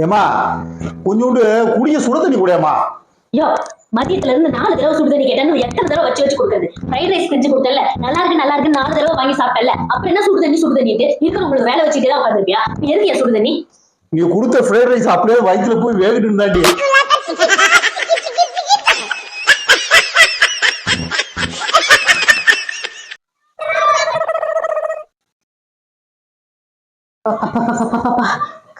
ஏமா கொஞ்சோண்டு குடிய சுட தண்ணி குடியாமா ஐயோ மதியத்துல இருந்து நாலு தடவை சுடு தண்ணி கேட்டேன்னு எத்தனை தடவை வச்சு வச்சு கொடுக்குறது? ஃப்ரைட் ரைஸ் செஞ்சு கொடுத்தல நல்லா இருக்கு நல்லா இருக்கு நாலு தடவை வாங்கி சாப்பிட்டல அப்புறம் என்ன சுடு தண்ணி சுடு தண்ணிட்டு இருக்கிற உங்களுக்கு வேலை வச்சுட்டு தான் உட்காந்துருப்பியா எதுக்கியா சுடு தண்ணி? நீ கொடுத்த ஃப்ரைட் ரைஸ் அப்படியே வயித்துல போய் வேகிட்டு இருந்தாண்டி. அப்பப்பப்பப்பப்பப்பா.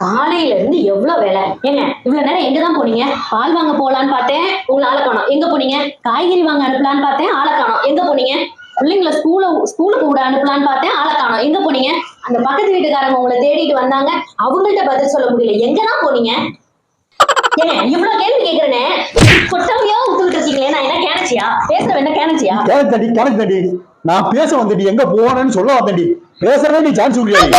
காலையில இருந்து எவ்வளவு வேலை? ஏங்க இவ்வளவு நேரம் எங்க தான் போனீங்க? பால் வாங்க போலான்னு பார்த்தேன் உங்களை ஆளை காணோம். எங்க போனீங்க? காய்கறி வாங்க அனுப்பலான்னு பார்த்தேன் ஆளை காணோம். எங்க போனீங்க? பிள்ளைங்களை ஸ்கூல ஸ்கூலுக்கு விட அனுப்பலான்னு பார்த்தேன் ஆளை காணோம். எங்க போனீங்க? அந்த பக்கத்து வீட்டுக்காரங்க உங்களை தேடிட்டு வந்தாங்க. அவங்கள்ட்ட பதில் சொல்ல முடியல. எங்க தான் போனீங்க? ஏங்க இவ்வளவு கேள்வி கேக்குறேனே. கொட்டவையா விட்டுக்கிட்டு இருக்கீங்களே நான் என்ன கேனச்சியா பேசுற என்ன கேனச்சியா கேனக்கு தண்டி நான் பேச வந்தடி எங்க போனேன்னு சொல்ல வந்தடி பேசுறதே நீ சான்ஸ் முடியாது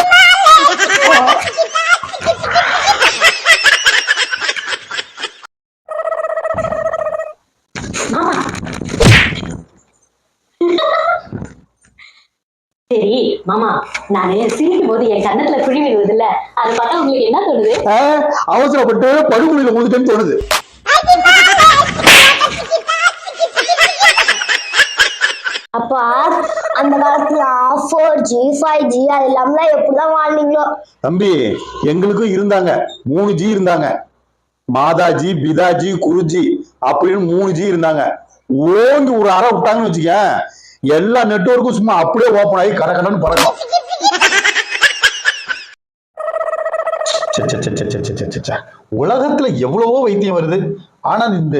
மாமா சரி மாமா நானு சிரிக்கும் போது என் கண்ணத்துல குழி விழுவுது இல்ல அதை பார்த்தா உங்களுக்கு என்ன தோணுது? அவசரப்பட்டு படுகொலையில முழுதுட்டேன்னு தோணுது. அப்பா அந்த காலத்துல ஃபோர் ஜி ஃபைவ் ஜி அது இல்லாமலாம் எப்படிதான் வாழ்ந்தீங்களோ? தம்பி எங்களுக்கும் இருந்தாங்க. மூணு ஜி இருந்தாங்க. மாதாஜி பிதாஜி குருஜி அப்படின்னு மூணு ஜி இருந்தாங்க. ஓங்கி ஒரு அறை விட்டாங்கன்னு வச்சுக்க எல்லா நெட்வொர்க்கும் சும்மா அப்படியே ஓப்பன் ஆகி கடகடன்னு பறக்கும். உலகத்துல எவ்வளவோ வைத்தியம் வருது. ஆனா இந்த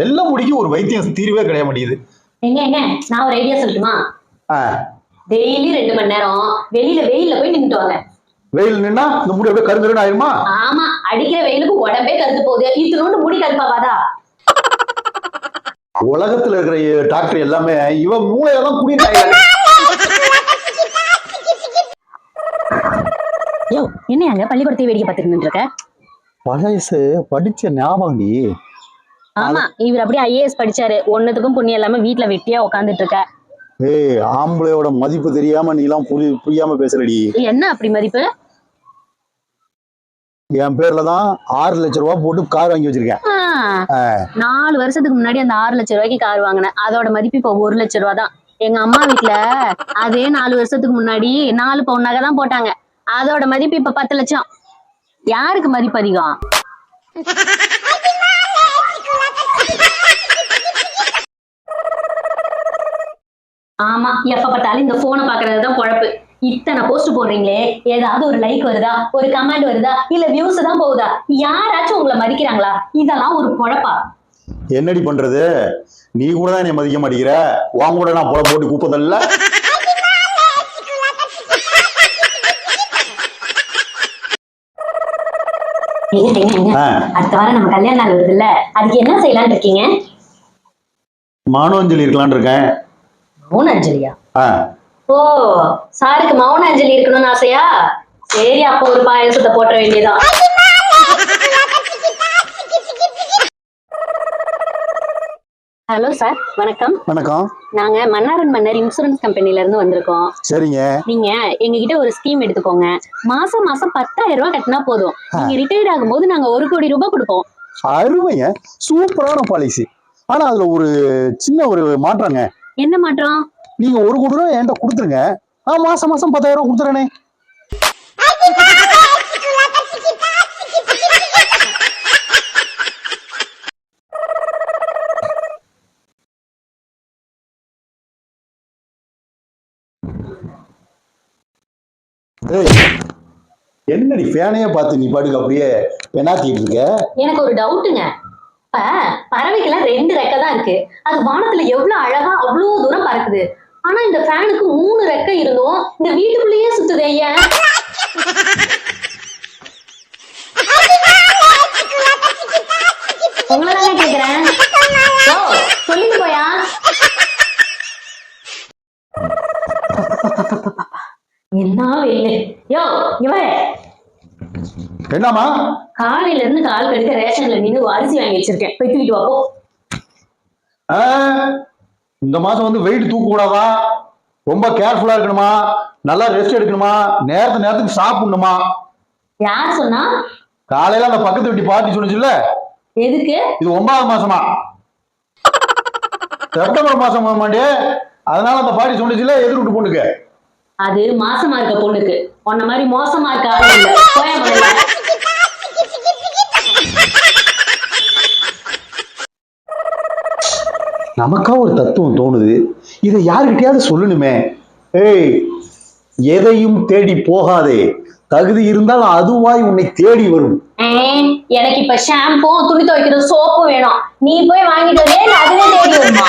வெள்ள முடிக்கு ஒரு வைத்தியம் தீர்வே கிடைய மாட்டேங்குது. எங்க எங்க நான் ஒரு ஐடியா சொல்லட்டுமா? டெய்லி ரெண்டு மணி நேரம் வெளியில வெயில்ல போய் நின்னுட்டு வாங்க. வெயில் நின்னா இந்த முடி அப்படியே கருங்கருன்னு ஆயிருமா? ஆமா அடிக்கிற வெயிலுக்கு உடம்பே கருத்து போகுது. இத்தனோண்டு முடி கருப்பாவாதா? உலகத்துல இருக்கிற டாக்டர் எல்லாமே இவன் மூளையெல்லாம் குடியிருக்காங்க யோ என்னையாங்க பள்ளிக்கூடத்தை வேடிக்கை பார்த்துட்டு இருக்க பழசு படிச்ச ஞாபகம் நீ ஆமா இவர் அப்படியே ஐஏஎஸ் படிச்சாரு. ஒன்னதுக்கும் புண்ணியம் இல்லாம வீட்டுல வெட்டியா உட்காந்துட்டு இருக்க ஏய் ஆம்பளையோட மதிப்பு தெரியாம நீ எல்லாம் புரி புரியாம பேசுறடி. என்ன அப்படி மதிப்பு? என் பேர்ல தான் ஆறு லட்ச ரூபாய் போட்டு கார் வாங்கி வச்சிருக்கேன். நாலு வருஷத்துக்கு முன்னாடி அந்த ஆறு லட்சம் ரூபாய்க்கு கார் வாங்கினேன். அதோட மதிப்பு இப்போ ஒரு லட்ச ரூபா தான் எங்க அம்மா வீட்டுல அதே நாலு வருஷத்துக்கு முன்னாடி நாலு பவுன் நகை தான் போட்டாங்க. அதோட மதிப்பு இப்ப பத்து லட்சம். யாருக்கு மதிப்பு அதிகம்? ஆமா எப்ப பார்த்தாலும் இந்த போனை பாக்குறதுதான் குழப்பு இத்தனை போஸ்ட் போடுறீங்களே? ஏதாவது ஒரு லைக் வருதா? ஒரு கமெண்ட் வருதா? இல்ல வியூஸ் தான் போகுதா? யாராச்சும் உங்களை மதிக்கிறாங்களா? இதெல்லாம் ஒரு பொழப்பா. என்னடி பண்றது? நீ கூட தான் என்னை மதிக்க மாட்டேங்கிற. உன் கூட நான் புல போட்டு கூப்பதில்ல அடுத்த வாரம் நம்ம கல்யாண நாள் வருதுல்ல. அதுக்கு என்ன செய்யலாம்னு இருக்கீங்க? மானவஞ்சலி இருக்கலாம்னு இருக்கேன். மௌன அஞ்சலியா ஆ, ஓ சாருக்கு மௌன அஞ்சலி இருக்கணும்னு ஆசையா? சரி அப்போ ஒரு பாயசத்தை போட்ட வேண்டியதான் ஹலோ சார் வணக்கம். வணக்கம். நாங்க மன்னாரன் மன்னர் இன்சூரன்ஸ் கம்பெனில இருந்து வந்திருக்கோம். சரிங்க. நீங்க எங்ககிட்ட ஒரு ஸ்கீம் எடுத்துக்கோங்க. மாசம் மாசம் பத்தாயிரம் ரூபாய் கட்டினா போதும். நீங்க ரிட்டையர்ட் ஆகும்போது நாங்க ஒரு கோடி ரூபாய் கொடுப்போம். அருமைங்க. சூப்பரான பாலிசி ஆனா அதுல ஒரு சின்ன ஒரு மாற்றங்க. என்ன மாற்றம்? நீங்க ஒரு கோடி ரூபாய் என்கிட்ட கொடுத்துருங்க. நான் மாசம் மாசம் பத்தாயிரம் ரூபா கொடுத்துறேனே. என்ன என்னடி ஃபேனையே பார்த்து நீ பாட்டுக்கு அப்படியே பெனாத்திட்டு இருக்க? எனக்கு ஒரு டவுட்டுங்க இப்ப பறவைக்கெல்லாம் ரெண்டு ரெக்கை தான் இருக்கு. அது வானத்துல எவ்வளவு அழகா அவ்வளவு தூரம் பறக்குது. ஆனா இந்த ஃபேனுக்கு மூணு ரெக்கை இருந்தும் இந்த வீட்டுக்குள்ளேயே சுத்துது ஏன் உங்களை தானே கேக்குறேன் சொல்லிட்டு போயா என்ன வெயில்? யோ இவன் காலையில இருந்து கால் கடுக்க ரேஷன்ல நின்னு அரிசி வாங்கி வச்சிருக்கேன். போய் தூக்கிட்டு வா போ. ஆ, இந்த மாசம் வந்து வெயிட் தூக்க கூடாதா ரொம்ப கேர்ஃபுல்லா இருக்கணுமா? நல்லா ரெஸ்ட் எடுக்கணுமா? நேரத்து நேரத்துக்கு சாப்பிடணுமா? யார் சொன்னா? காலையில அந்த பக்கத்து வீட்டு பாட்டி சொன்னுச்சுல்ல? எதுக்கு? இது ஒன்பதாவது மாசமா? செப்டம்பர் மாசம் மாமாண்டி அதனால அந்த பாட்டி சொன்னுச்சுல எதிர் வீட்டு பொண்ணுக்கு? அது மாசமா இருக்க பொண்ணுக்கு. உன்ன மாதிரி மோசமா இருக்க ஆளு இல்ல போயா முதல்ல. நமக்கா ஒரு தத்துவம் தோணுது. இதை யாருக்கிட்டையாவது சொல்லணுமே? ஏய் எதையும் தேடி போகாதே. தகுதி இருந்தால் அதுவாய் உன்னை தேடி வரும். எனக்கு இப்ப ஷாம்பும் துணி துவைக்கிற சோப்பும் வேணும். நீ போய் வாங்கிட்டு அதுவே தேடி வருமா?